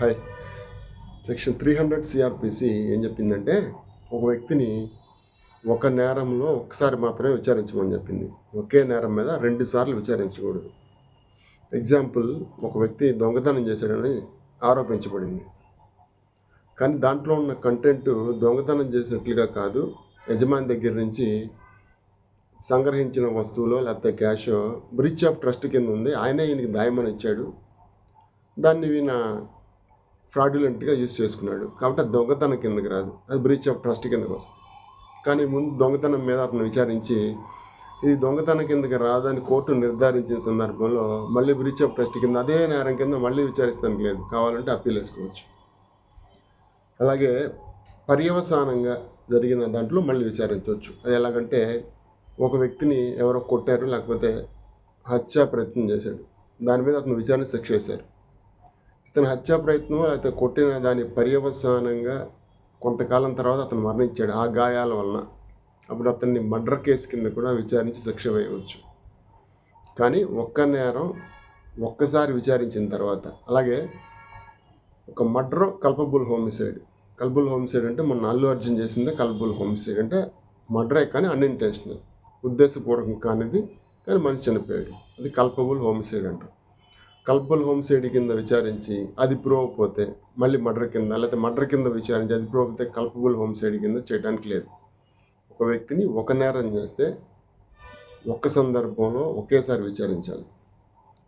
Hi. Section three hundred CrPC ఏం చెప్పిందంటే ఒక వ్యక్తిని ఒక నేరంలో ఒకసారి మాత్రమే విచారించమని చెప్పింది. ఒకే నేరం మీద రెండు సార్లు విచారించకూడదు. ఎగ్జాంపుల్ ఒక వ్యక్తి దొంగతనం చేశాడని ఆరోపించబడింది. కానీ దాంట్లో ఉన్న కంటెంట్ దొంగతనం చేసినట్లుగా కాదు యజమాని దగ్గర నుంచి సంగ్రహించిన వస్తువులో లేకపోతే క్యాష్ బ్రిడ్జ్ ఆఫ్ ట్రస్ట్ కింద ఉంది. ఆయనే ఈయనకి దాయమని ఇచ్చాడు. దాన్ని ఈయన ఫ్రాడ్యులెంట్గా యూజ్ చేసుకున్నాడు. కాబట్టి అది దొంగతనం కిందకి రాదు. అది బ్రీచ్ ఆఫ్ ట్రస్ట్ కిందకి వస్తుంది. కానీ ముందు దొంగతనం మీద అతను విచారించి ఇది దొంగతనం కిందకి రాదని కోర్టు నిర్ధారించిన సందర్భంలో మళ్ళీ బ్రీచ్ ఆఫ్ ట్రస్ట్ కింద అదే నేరం కింద మళ్ళీ విచారిస్తానికి లేదు. కావాలంటే అప్పీల్ వేసుకోవచ్చు. అలాగే పర్యవసానంగా జరిగిన దాంట్లో మళ్ళీ విచారించవచ్చు. అది ఎలాగంటే ఒక వ్యక్తిని ఎవరో కొట్టారు లేకపోతే హత్యా ప్రయత్నం చేశాడు. దాని మీద అతను విచారణ శిక్ష వేశారు. ఇతను హత్యా ప్రయత్నం లేకపోతే కొట్టిన దాని పర్యవసానంగా కొంతకాలం తర్వాత అతను మరణించాడు ఆ గాయాల వలన. అప్పుడు అతన్ని మర్డర్ కేసు కింద కూడా విచారించి శిక్ష వేయవచ్చు. కానీ ఒక్క నేరం ఒక్కసారి విచారించిన తర్వాత అలాగే ఒక murder culpable homicide. Culpable homicide అంటే మొన్న అల్లు అర్జున్ చేసిందే కల్పబుల్ హోమిసైడ్. అంటే మర్డరే కానీ అన్ఇంటెన్షనల్ ఉద్దేశపూర్వకం కానిది కానీ మనిషి చనిపోయాడు. అది కల్పబుల్ హోమిసైడ్ అంటారు. కల్పబుల్ హోమిసైడ్ కింద విచారించి అది ప్రూవ్ పోతే మళ్ళీ మర్డర్ కింద లేకపోతే మర్డర్ కింద విచారించి అది ప్రూవ్ అయితే కల్పబుల్ హోమిసైడ్ కింద చేయడానికి లేదు. ఒక వ్యక్తిని ఒక నేరం చేస్తే ఒక్క సందర్భంలో ఒకేసారి విచారించాలి.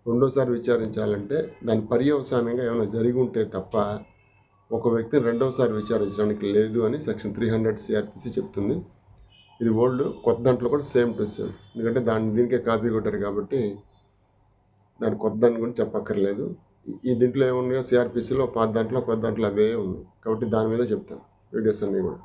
రెండోసారి విచారించాలంటే దాని పర్యవసానంగా ఏమైనా జరిగి ఉంటే తప్ప ఒక వ్యక్తిని రెండవసారి విచారించడానికి లేదు అని సెక్షన్ త్రీ హండ్రెడ్ సిఆర్పిసి చెప్తుంది. ఇది ఓల్డ్ కొత్త దాంట్లో కూడా సేమ్ టు సేమ్ ఎందుకంటే దాన్ని దీనికే కాపీ కొట్టారు కాబట్టి దాని కొత్త దాని గురించి చెప్పక్కర్లేదు. ఈ- దీంట్లో ఏమున్నాయో సిఆర్పిసిలో పాత దాంట్లో కొత్త దాంట్లో అవే ఉన్నాయి. కాబట్టి దాని మీద చెప్తాను. వీడియోస్ అన్నీ కూడా.